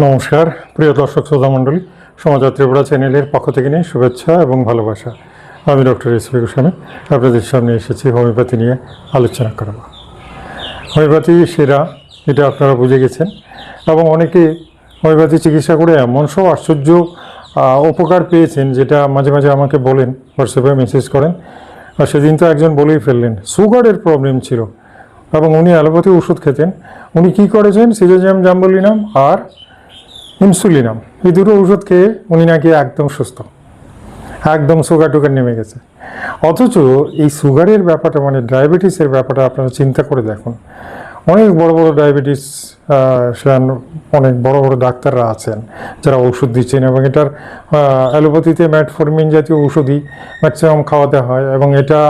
নমস্কার, প্রিয় দর্শক শ্রোতা মণ্ডলী সমাচার ত্রিপুরা চ্যানেলের পক্ষ থেকে নিয়ে শুভেচ্ছা এবং ভালোবাসা। আমি ডক্টর এস পি গোস্বামী, আপনাদের সামনে এসেছি হোমিওপ্যাথি নিয়ে আলোচনা করব। হোমিওপ্যাথি সেরা, এটা আপনারা বুঝে গেছেন। এবং অনেকে হোমিওপ্যাথি চিকিৎসা করে এমন সব আশ্চর্য উপকার পেয়েছেন, যেটা মাঝে মাঝে আমাকে বলেন, হোয়াটসঅ্যাপে মেসেজ করেন। আর সেদিন তো একজন বলেই ফেললেন, সুগারের প্রবলেম ছিল। এবং উনি অ্যালোপ্যাথি ওষুধ খেতেন। উনি কী করেছেন? সিজোজিয়াম, জাম্বলিনাম আর ইনসুলিনাম এই দুটো ওষুধ খেয়ে উনি নাকি একদম সুস্থ। একদম সুগার টুগার নেমে গেছে। অথচ এই সুগারের ব্যাপারটা মানে ডায়াবেটিসের ব্যাপারটা আপনারা চিন্তা করে দেখুন। অনেক বড় বড় ডায়াবেটিস অনেক বড় বড় ডাক্তাররা আছেন যারা ওষুধ দিচ্ছেন এবং এটার অ্যালোপ্যাথিতে ম্যাটফরমিন জাতীয় ওষুধই ম্যাক্সিমাম খাওয়াতে হয় এবং এটা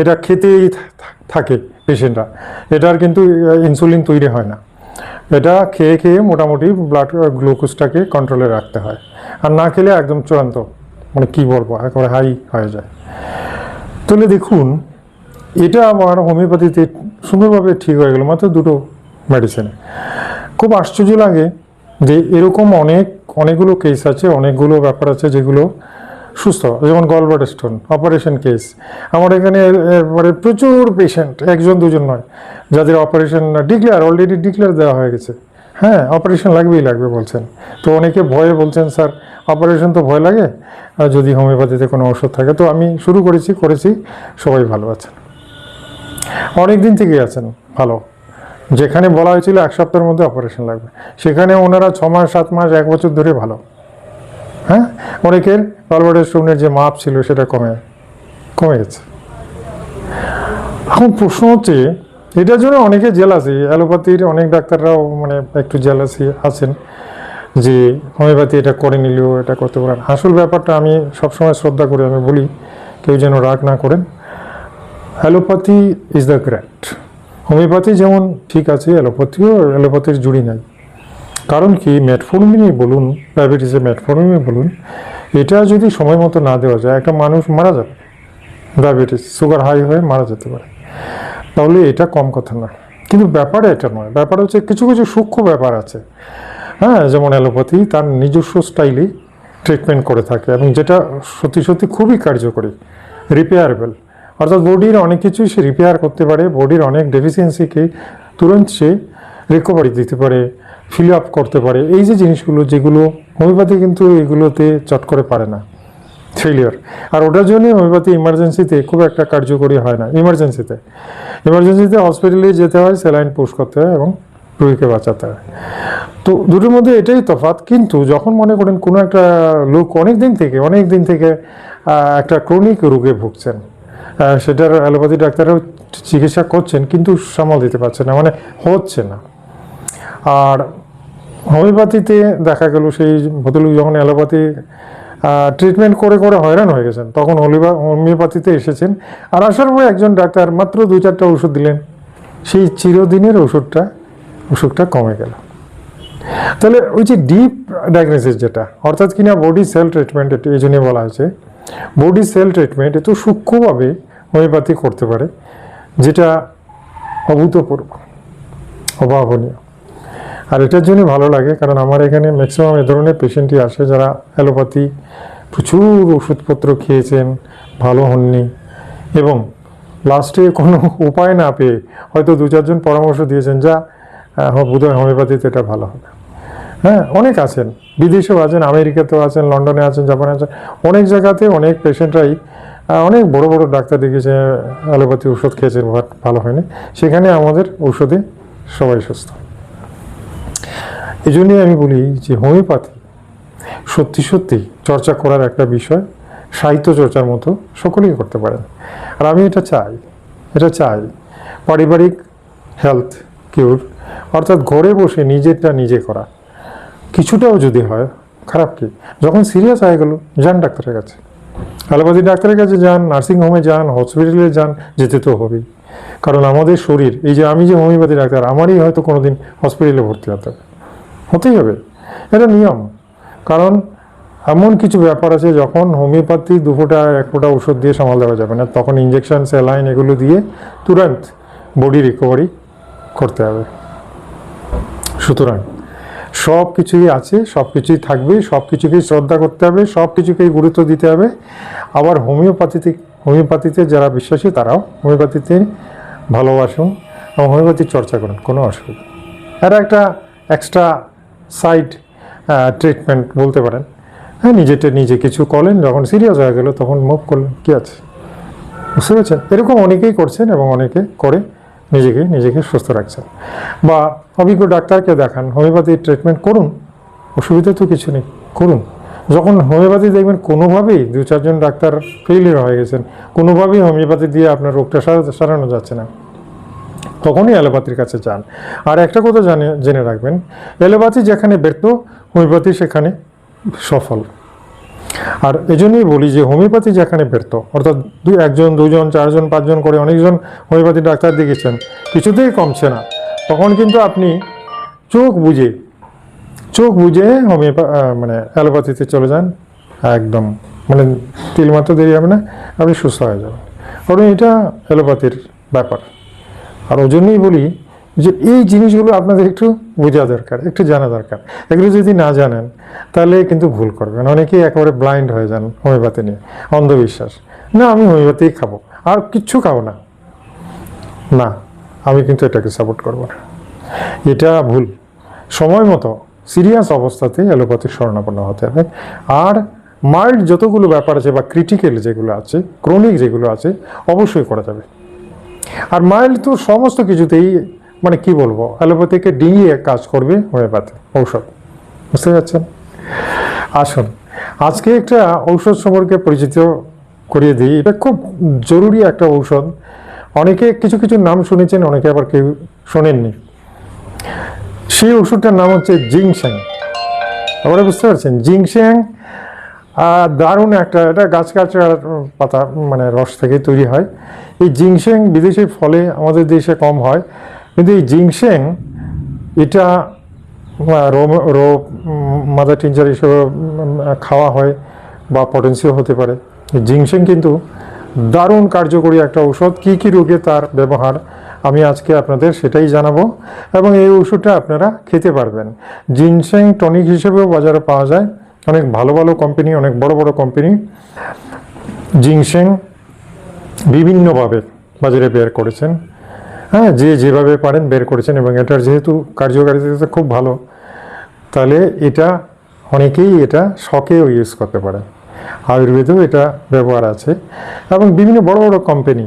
এটা খেতেই থাকে পেশেন্টরা এটার কিন্তু ইনসুলিন তৈরি হয় না। এটা খেয়ে খেয়ে মোটামুটি ব্লাড গ্লুকোজটাকে কন্ট্রোলে রাখতে হয়। আর না খেলে একদম চূড়ান্ত মানে কী বলব, একেবারে হাই হয়ে যায়। তাহলে দেখুন, এটা আমার হোমিওপ্যাথিতে সুন্দরভাবে ঠিক হয়ে গেল মাত্র দুটো মেডিসিনে খুব আশ্চর্য লাগে যে এরকম অনেক, অনেকগুলো কেস আছে, অনেকগুলো ব্যাপার আছে যেগুলো সুস্থ, যেমন গলবার্ড স্টোন অপারেশন কেস আমার এখানে এবারে প্রচুর পেশেন্ট একজন দুজন নয়, যাদের অপারেশন ডিক্লেয়ার অলরেডি ডিক্লেয়ার দেওয়া হয়ে গেছে। হ্যাঁ অপারেশন লাগবেই লাগবে বলছেন। তো অনেকে ভয়ে বলছেন, স্যার অপারেশন তো ভয় লাগে? আর যদি হোমিওপ্যাথিতে কোনো ওষুধ থাকে? তো আমি শুরু করেছি করেছি, সবাই ভালো আছেন। অনেক দিন থেকেই আছেন, ভালো। যেখানে বলা হয়েছিল এক সপ্তাহের মধ্যে অপারেশন লাগবে। সেখানে ওনারা ছ মাস, সাত মাস, এক বছর ধরে ভালো। হ্যাঁ অনেকের গলবার্ডের স্টোনের যে মাপ ছিল সেটা কমে কমে গেছে। এখন প্রশ্ন হচ্ছে, এটার জন্য অনেকে জেলাসি অ্যালোপ্যাথির অনেক ডাক্তাররাও মানে একটু জেলাসি আছেন যে হোমিওপ্যাথি এটা করে নিলেও এটা করতে পারেন আসল ব্যাপারটা আমি সবসময় শ্রদ্ধা করি আমি বলি, কেউ যেন রাগ না করেন। Allopathy is the great homoeopathy যেমন ঠিক আছে, অ্যালোপ্যাথিও, অ্যালোপ্যাথির জুড়ি নাই। কারণ কি মেটফর্মিনই বলুন ডায়াবেটিসে মেটফর্মিনই বলুন এটা যদি সময় মতো না দেওয়া যায়, একটা মানুষ মারা যাবে ডায়াবেটিস সুগার হাই হয়ে মারা যেতে পারে। তাহলে এটা কম কথা নয়। কিন্তু ব্যাপারে এটা নয়। ব্যাপার হচ্ছে কিছু কিছু সূক্ষ্ম ব্যাপার আছে। হ্যাঁ যেমন অ্যালোপ্যাথি তার নিজস্ব স্টাইলেই ট্রিটমেন্ট করে থাকে এবং যেটা সত্যি সত্যি খুবই কার্যকরী। রিপেয়ারেবল অর্থাৎ বডির অনেক কিছুই সে রিপেয়ার করতে পারে। বডির অনেক ডেফিসিয়েন্সিকে তুরন্ত সে রিকভারি দিতে পারে ফিল আপ করতে পারে। এই যে জিনিসগুলো, যেগুলো হোমিওপ্যাথি কিন্তু এগুলোতে চট করে পারে না ফেলিয়ার আর ওটার জন্যই হোমিওপ্যাথি ইমার্জেন্সিতে খুব একটা কার্যকরী হয় না ইমার্জেন্সিতে ইমার্জেন্সিতে হসপিটালে যেতে হয় স্যালাইন পুশ করতে হয় এবং রোগীকে বাঁচাতে হয়। তো দুটোর মধ্যে এটাই তফাৎ, কিন্তু যখন মনে করেন কোনো একটা লোক অনেক দিন থেকে অনেক দিন থেকে একটা ক্রনিক রোগে ভুগছেন সেটার অ্যালোপ্যাথি ডাক্তাররাও চিকিৎসা করছেন, কিন্তু সামাল দিতে পারছে না মানে হচ্ছে না। আর হোমিওপ্যাথিতে দেখা গেল সেই ভদ্রলোক যখন অ্যালোপ্যাথি ট্রিটমেন্ট করে করে হয়রান হয়ে গেছেন, তখন হোমিওপ্যাথিতে এসেছেন। আর আসার পরে একজন ডাক্তার মাত্র দুই চারটা ওষুধ দিলেন। সেই চিরদিনের ওষুধটা অসুখটা কমে গেল। তাহলে ওই যে ডিপ ডায়াগনোসিস যেটা, অর্থাৎ কিনা বডি সেল ট্রিটমেন্ট এই জন্য বলা হয়েছে। বডি সেল ট্রিটমেন্ট এত সূক্ষ্মভাবে হোমিওপ্যাথি করতে পারে, যেটা অভূতপূর্ব, অভাবনীয়। আর এটার জন্য ভালো লাগে, কারণ আমার এখানে ম্যাক্সিমাম এ ধরনের পেশেন্টই আসে যারা অ্যালোপ্যাথি প্রচুর ওষুধপত্র খেয়েছেন, ভালো হননি এবং লাস্টে কোনো উপায় না পেয়ে হয়তো দু চারজন পরামর্শ দিয়েছেন যা বোধ হয় হোমিওপ্যাথিতে এটা ভালো হবে। হ্যাঁ অনেক আছেন, বিদেশেও আছেন, আমেরিকাতেও আছেন, লন্ডনে আছেন, জাপানে আছেন, অনেক জায়গাতে অনেক পেশেন্টরাই অনেক বড় বড় ডাক্তার দেখেছে অ্যালোপ্যাথি ওষুধ খেয়েছে ভালো হয়নি। সেখানে আমাদের ঔষধে সবাই সুস্থ। এই জন্যই আমি বলি যে হোমিওপ্যাথি সত্যি সত্যি চর্চা করার একটা বিষয়, সাহিত্য চর্চার মতো সকলেই করতে পারেন। আর আমি এটা চাই এটা চাই পারিবারিক হেলথ কিউর, অর্থাৎ ঘরে বসে নিজেরটা নিজে করা। কিছুটাও যদি হয়, খারাপ কি? যখন সিরিয়াস হয়ে গেল, যান ডাক্তারের কাছে। অ্যালোপ্যাথি ডাক্তারের কাছে যান, নার্সিং হোমে যান, হসপিটালে যান, যেতে তো হবেই। কারণ আমাদের শরীর, এই যে আমি যে হোমিওপ্যাথি ডাক্তার, আমারই হয়তো কোনোদিন হসপিটালে ভর্তি হতে হবে। হতেই হবে। এটা নিয়ম। কারণ এমন কিছু ব্যাপার আছে যখন হোমিওপ্যাথি দু ফোঁটা এক ফোঁটা ওষুধ দিয়ে সামাল দেওয়া যাবে না। তখন ইঞ্জেকশন স্যালাইন এগুলো দিয়ে তুরন্ত বডি রিকভারি করতে হবে। সুতরাং সব কিছুই আছে, সব কিছুই থাকবে, সব কিছুকেই শ্রদ্ধা করতে হবে, সব কিছুকেই গুরুত্ব দিতে হবে। আবার হোমিওপ্যাথিতে হোমিওপ্যাথিতে যারা বিশ্বাসী তারাও হোমিওপ্যাথিতে ভালোবাসুন এবং হোমিওপ্যাথির চর্চা করুন, কোনো অসুবিধা। এটা একটা এক্সট্রা সাইড ট্রিটমেন্ট বলতে পারেন। হ্যাঁ নিজেটা নিজে কিছু করলেন, যখন সিরিয়াস হয়ে গেল, তখন মুভ করলেন। কী আছে? বুঝতে পেরেছেন? এরকম অনেকেই করছেন এবং অনেকে করে নিজেকে নিজেকে সুস্থ রাখছেন। বা অভিজ্ঞ ডাক্তারকে দেখান হোমিওপ্যাথি ট্রিটমেন্ট করুন। অসুবিধা তো কিছু নেই, করুন। যখন হোমিওপ্যাথি দেখবেন, কোনোভাবেই দু চারজন ডাক্তার ফেলিয়ার হয়ে গেছেন। কোনোভাবেই হোমিওপ্যাথি দিয়ে আপনার রোগটা সারা- সারানো যাচ্ছে না। তখনই অ্যালোপ্যাথির কাছে যান। আর একটা কথা জানে, জেনে রাখবেন, অ্যালোপ্যাথি যেখানে ব্যর্থ, হোমিওপ্যাথি সেখানে সফল। আর এজন্যই বলি যে, হোমিওপ্যাথি যেখানে ব্যর্থ, অর্থাৎ দুই একজন, দুজন, চারজন, পাঁচজন করে অনেকজন হোমিওপ্যাথি ডাক্তার দেখেছেন কিছুতেই কমছে না। তখন কিন্তু আপনি চোখ বুঝে চোখ বুঝে হোমিওপ্যা মানে অ্যালোপ্যাথিতে চলে যান। একদম। মানে তিল মাত্র দেরি হবে না, আপনি সুস্থ হয়ে যাবেন। কারণ এটা অ্যালোপ্যাথির ব্যাপার। আর ওই জন্যই বলি যে এই জিনিসগুলো আপনাদের একটু বোঝা দরকার, একটু জানা দরকার। এগুলো যদি না জানেন, তাহলে কিন্তু ভুল করবেন। অনেকেই একেবারে ব্লাইন্ড হয়ে যান হোমিওপ্যাথি নিয়ে, অন্ধবিশ্বাস। না, আমি হোমিওপ্যাথিই খাব, আর কিচ্ছু খাব না। না, আমি কিন্তু এটাকে সাপোর্ট করব না। এটা ভুল। সময় মতো সিরিয়াস অবস্থাতে অ্যালোপ্যাথির শরণাপন্ন হতে হবে। আর মাইল্ড যতগুলো ব্যাপার আছে বা ক্রিটিক্যাল যেগুলো আছে ক্রনিক যেগুলো আছে, অবশ্যই করা যাবে। আর মাইল্ড তো সমস্ত কিছুতেই মানে কি বলব, অ্যালোপ্যাথিকে ডিঙিয়ে কাজ করবে হোমিওপ্যাথি, ঔষধ। বুঝতে পারছেন? আসুন, আজকে একটা ঔষধ সম্পর্কে পরিচিত করিয়ে দিই। এটা খুব জরুরি একটা ঔষধ। অনেকে কিছু কিছু নাম শুনেছেন, অনেকে আবার কেউ শোনেননি। সেই ওষুধটার নাম হচ্ছে জিংস্যাং আপনারা বুঝতে পারছেন? জিংস্যাং দারুণ একটা, এটা গাছ গাছের পাতা মানে রস থেকে তৈরি হয়। এই জিংসেং বিদেশি ফলে আমাদের দেশে কম হয়। কিন্তু এই জিংসেং এটা রো রো মাদার টিনচার হিসেবে খাওয়া হয় বা পটেন্সিও হতে পারে। জিংসেং কিন্তু দারুণ কার্যকরী একটা ঔষধ। কী কী রোগে তার ব্যবহার আমি আজকে আপনাদের সেটাই জানাব। এবং এই ওষুধটা আপনারা খেতে পারবেন। জিনসেং টনিক হিসেবেও বাজারে পাওয়া যায়। অনেক ভালো ভালো কোম্পানি অনেক বড় বড় কোম্পানি জিংসেং বিভিন্নভাবে বাজারে বের করেছেন। হ্যাঁ যে যেভাবে পারেন বের করেছেন এবং এটার যেহেতু কার্যকারিতা খুব ভালো, তাহলে এটা অনেকেই এটা শখেও ইউজ করতে পারে আয়ুর্বেদেও এটা ব্যবহার আছে এবং বিভিন্ন বড় বড় কোম্পানি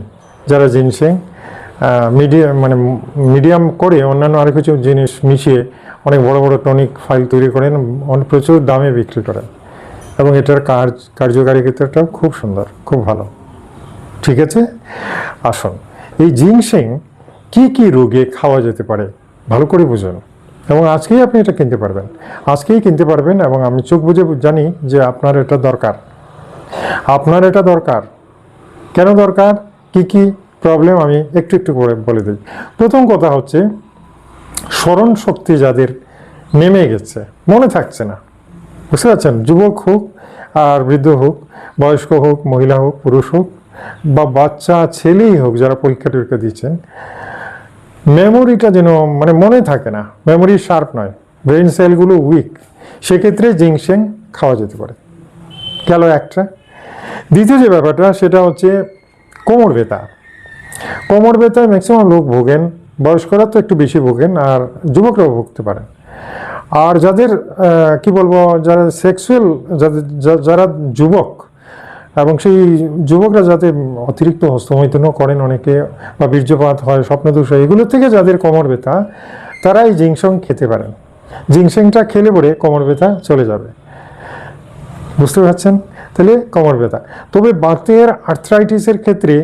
যারা জিনসেং মিডিয়াম মানে মিডিয়াম করে অন্যান্য আরও কিছু জিনিস মিশিয়ে অনেক বড় বড় টনিক ফাইল তৈরি করেন অনেক প্রচুর দামে বিক্রি করেন। এবং এটার কার্য কার্যকারিতাটাও খুব সুন্দর, খুব ভালো। ঠিক আছে? আসুন। এই জিনসেং কি কি রোগে খাওয়া যেতে পারে, ভালো করে বুঝুন। এবং আজকেই আপনি এটা কিনতে পারবেন। আজকেই কিনতে পারবেন এবং আমি চোখ বুঝে জানি যে আপনার এটা দরকার। আপনার এটা দরকার। কেন দরকার? কি কি প্রবলেম আমি একটু একটু করে বলে দিই। প্রথম কথা হচ্ছে স্মরণ শক্তি যাদের নেমে গেছে, মনে থাকছে না। বুঝতে পারছেন? যুবক হোক আর বৃদ্ধ হোক, বয়স্ক হোক, মহিলা হোক, পুরুষ হোক, বা বাচ্চা, ছেলেই হোক, যারা পরীক্ষা টরীক্ষা দিচ্ছেন, মেমোরিটা যেন মানে মনে থাকে না। মেমোরি শার্প নয়। ব্রেন সেলগুলো উইক। সেক্ষেত্রে জিংসেং খাওয়া যেতে পারে। গেল একটা। দ্বিতীয় যে ব্যাপারটা, সেটা হচ্ছে কোমর ব্যথা। কোমর ব্যথায় ম্যাক্সিমাম লোক ভোগেন বয়স্করা তো একটু বেশি ভোগেন আর যুবকরাও ভুগতে পারেন। আর যাদের কি বলব, যারা সেক্সুয়াল যাদের যারা যুবক, এবং সেই যুবকরা যাতে অতিরিক্ত হস্তমৈথুনও করেন অনেকে, বা বীর্যপাত হয়, স্বপ্নদোষ হয়, এগুলো থেকে যাদের কোমর ব্যথা তারা এই জিংসং খেতে পারেন। জিংসেংটা খেলে পরে কোমর ব্যথা চলে যাবে। বুঝতে পারছেন? তাহলে কোমর ব্যথা। তবে বাতের আর্থ্রাইটিসের ক্ষেত্রে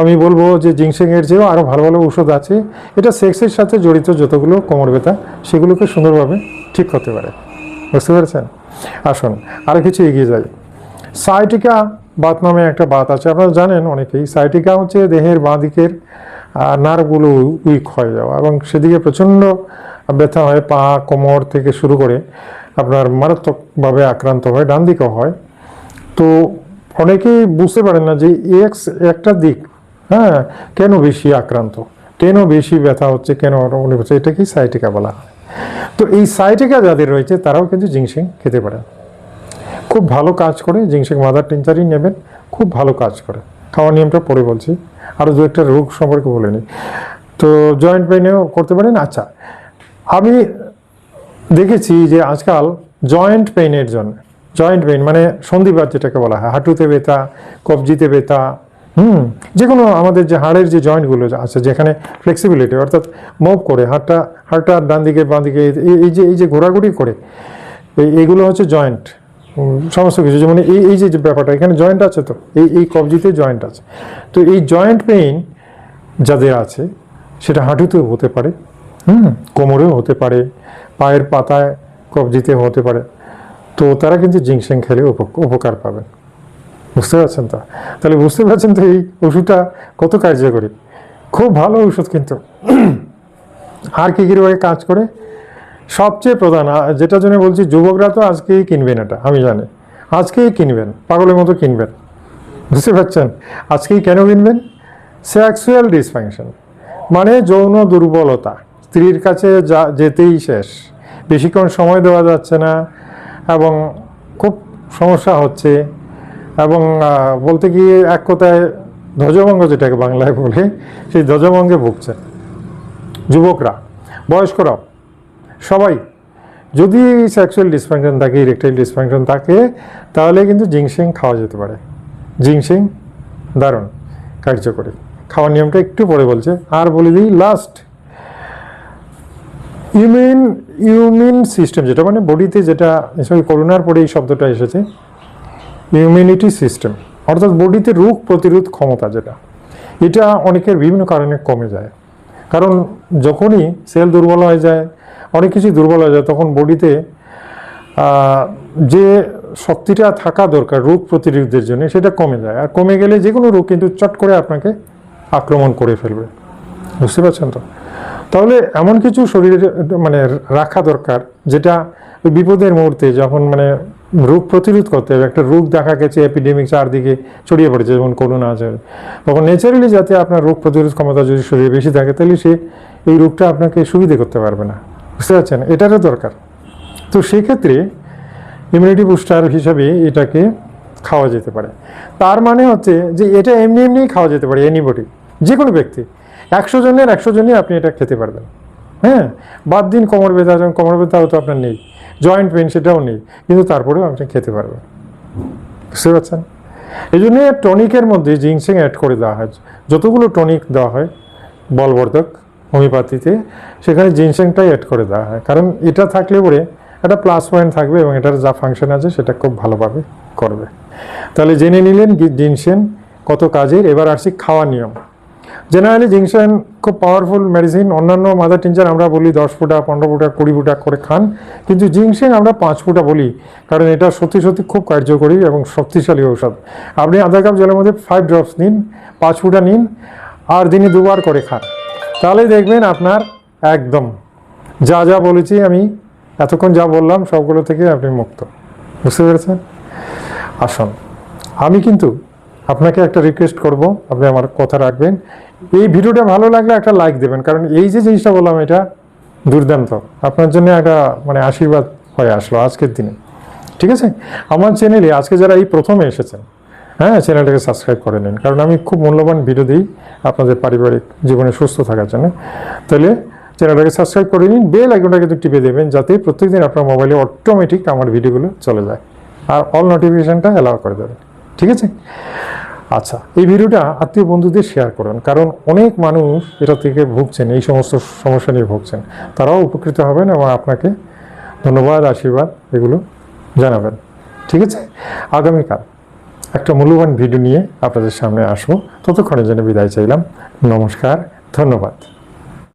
আমি বলব যে জিংসেংয়ের যেও আরও ভালো ভালো ঔষধ আছে। এটা সেক্সের সাথে জড়িত যতগুলো কোমর ব্যথা, সেগুলোকে সুন্দরভাবে ঠিক করতে পারে। বুঝতে পেরেছেন? আসুন আরও কিছু এগিয়ে যাই। সাইটিকা বাত নামে একটা বাত আছে। আপনারা জানেন অনেকেই, সাইটিকা হচ্ছে দেহের বাঁ দিকের নার্ভগুলো উইক হয়ে যাওয়া এবং সেদিকে প্রচণ্ড ব্যথা হয়, পা, কোমর থেকে শুরু করে আপনার মারাত্মকভাবে আক্রান্ত হয়, ডান দিকেও হয়। তো অনেকেই বুঝতে পারেন না যে এক্স একটা দিক হ্যাঁ কেন বেশি আক্রান্ত? কেন বেশি ব্যথা হচ্ছে? কেন অনুভূতি এটাকেই সাইটিকা বলা হয়। তো এই সাইটিকা যাদের রয়েছে, তারাও কিন্তু জিংসিং খেতে পারে। খুব ভালো কাজ করে, জিংসিং মাদার টিনচারই নেবেন, খুব ভালো কাজ করে। খাওয়ার নিয়মটা পরে বলছি। আরও দু একটা রোগ সম্পর্কে বলে নিই। তো জয়েন্ট পেইনেও করতে পারেন। আচ্ছা আমি দেখেছি যে আজকাল জয়েন্ট পেইনের জন্য, জয়েন্ট পেইন মানে সন্ধিবাত যেটাকে বলা হয়, হাঁটুতে ব্যথা, কবজিতে ব্যথা হুম যে কোনো আমাদের যে হাড়ের যে জয়েন্টগুলো আছে, যেখানে ফ্লেক্সিবিলিটি অর্থাৎ মুভ করে হাড়টা হাড়টা ডান দিকে, বাঁ দিকে, এই- যে, এই যে ঘোরাঘুরি করে, এই, এইগুলো হচ্ছে জয়েন্ট সমস্ত কিছু। যেমন এই এই যে ব্যাপারটা, এখানে জয়েন্ট আছে তো? এই এই কবজিতে জয়েন্ট আছে। তো এই জয়েন্ট পেইন যাদের আছে, সেটা হাঁটুতেও হতে পারে, হুম, কোমরেও হতে পারে, পায়ের পাতায় কবজিতে হতে পারে। তো তারা কিন্তু জিংসেং খেলে উপ- উপকার পাবেন। বুঝতে পারছেন তো? তাহলে বুঝতে পারছেন তো এই ওষুধটা কত কার্যকরী? খুব ভালো ওষুধ কিন্তু। আর কী কীভাবে কাজ করে? সবচেয়ে প্রধান যেটা জন্য বলছি যুবকরা তো আজকেই কিনবেন এটা, আমি জানি। আজকেই কিনবেন, পাগলের মতো কিনবেন। বুঝতে পারছেন? আজকেই কেন কিনবেন? সেক্সুয়াল ডিসফাংশন মানে যৌন দুর্বলতা, স্ত্রীর কাছে যা, যেতেই শেষ। বেশিক্ষণ সময় দেওয়া যাচ্ছে না এবং খুব সমস্যা হচ্ছে। এবং বলতে গিয়ে এক কথায় ধ্বজভঙ্গ যেটাকে বাংলায় বলে, সেই ধ্বজভঙ্গে ভুগছে। যুবকরা, বয়স্করাও, সবাই, যদি সেক্সুয়াল ডিসফাংশন থাকে ইরেকটাইল ডিসফাংশন থাকে, তাহলে কিন্তু জিংসিং খাওয়া যেতে পারে। জিংসিং দারুণ, কার্যকরী। খাওয়ার নিয়মটা একটু পরে বলছে। আর বলে দিই লাস্ট ইমিউন ইমিউন সিস্টেম যেটা মানে বডিতে যেটা করোনার পরে এই শব্দটা এসেছে ইমিউনিটি সিস্টেম অর্থাৎ বডিতে রোগ প্রতিরোধ ক্ষমতা যেটা, এটা অনেকের বিভিন্ন কারণে কমে যায়। কারণ যখনই সেল দুর্বল হয়ে যায়, অনেক কিছু দুর্বল হয়ে যায়, তখন বডিতে যে শক্তিটা থাকা দরকার রোগ প্রতিরোধের জন্য, সেটা কমে যায়। আর কমে গেলে যে কোনো রোগ কিন্তু চট করে আপনাকে আক্রমণ করে ফেলবে। বুঝতে পারছেন তো? তাহলে এমন কিছু শরীরে মানে রাখা দরকার, যেটা বিপদের মুহূর্তে যখন মানে রোগ প্রতিরোধ করতে হবে। একটা রোগ দেখা গেছে এপিডেমিক চারদিকে ছড়িয়ে পড়েছে, যেমন করোনা আছে তখন ন্যাচারালি যাতে আপনার রোগ প্রতিরোধ ক্ষমতা যদি শরীরে বেশি থাকে, তাহলে সে এই রোগটা আপনাকে সুবিধে করতে পারবে না। বুঝতে পারছেন? এটারও দরকার। তো সেক্ষেত্রে ইমিউনিটি বুস্টার হিসাবে এটাকে খাওয়া যেতে পারে। তার মানে হচ্ছে যে এটা এমনি এমনিই খাওয়া যেতে পারে এনিবডি যে কোনো ব্যক্তি। একশো জনের, একশো জনই আপনি এটা খেতে পারবেন। হ্যাঁ? বাদ দিন কোমর ব্যথা যেমন কোমর ব্যথাও তো আপনার নেই। জয়েন্ট পেন সেটাও নেই, কিন্তু তারপরেও আপনি খেতে পারবেন বুঝতে পারছেন? এই জন্য টনিকের মধ্যে জিংসিং অ্যাড করে দেওয়া হয়। যতগুলো টনিক দেওয়া হয়, বলবর্ধক, হোমিওপ্যাথিতে, সেখানে জিনসেংটাই অ্যাড করে দেওয়া হয়। কারণ এটা থাকলে পরে একটা প্লাস পয়েন্ট থাকবে এবং এটার যা ফাংশন আছে সেটা খুব ভালোভাবে করবে। তাহলে জেনে নিলেন জিনসেন কত কাজের, এবার আসছি খাওয়ার নিয়ম। জেনারেলি জিংসেন খুব পাওয়ারফুল মেডিসিন অন্যান্য মাদার টিনচার আমরা বলি দশ ফুটা, পনেরো ফুটা, কুড়ি ফুটা করে খান। কিন্তু জিংসেন আমরা পাঁচ ফুটা বলি, কারণ এটা সত্যি সত্যি খুব কার্যকরী এবং শক্তিশালী ঔষধ। আপনি আধা কাপ জলের মধ্যে ফাইভ ড্রপস নিন, পাঁচ ফুটা নিন, আর দিনে দুবার করে খান। তাহলে দেখবেন আপনার একদম যা যা বলেছি আমি, এতক্ষণ যা বললাম, সবগুলো থেকে আপনি মুক্ত। বুঝতে পেরেছেন? আসুন। আমি কিন্তু আপনাকে একটা রিকোয়েস্ট করব, আপনি আমার কথা রাখবেন। এই ভিডিওটা ভালো লাগলে একটা লাইক দেবেন, কারণ এই যে জিনিসটা বললাম, এটা দুর্দান্ত। আপনার জন্য একটা মানে আশীর্বাদ হয়ে আসলো আজকের দিনে। ঠিক আছে? আমার চ্যানেলে আজকে যারা এই প্রথমে এসেছেন হ্যাঁ চ্যানেলটাকে সাবস্ক্রাইব করে নিন, কারণ আমি খুব মূল্যবান ভিডিও দিই আপনাদের পারিবারিক জীবনে সুস্থ থাকার জন্য। তাহলে চ্যানেলটাকে সাবস্ক্রাইব করে নিন বেল আইকনটা কিন্তু টিপে দেবেন, যাতে প্রত্যেকদিন আপনার মোবাইলে অটোমেটিক আমার ভিডিওগুলো চলে যায়। আর অল নোটিফিকেশনটা অ্যালাউ করে দেবেন। ঠিক আছে? আচ্ছা এই ভিডিওটা আত্মীয় বন্ধুদের শেয়ার করুন। কারণ অনেক মানুষ এটা থেকে ভুগছেন, এই সমস্ত সমস্যা নিয়ে ভুগছেন। তারাও উপকৃত হবেন এবং আপনাকে ধন্যবাদ, আশীর্বাদ এগুলো জানাবেন। ঠিক আছে? আগামীকাল একটা মূল্যবান ভিডিও নিয়ে আপনাদের সামনে আসব। ততক্ষণের জন্য বিদায় চাইলাম। নমস্কার, ধন্যবাদ।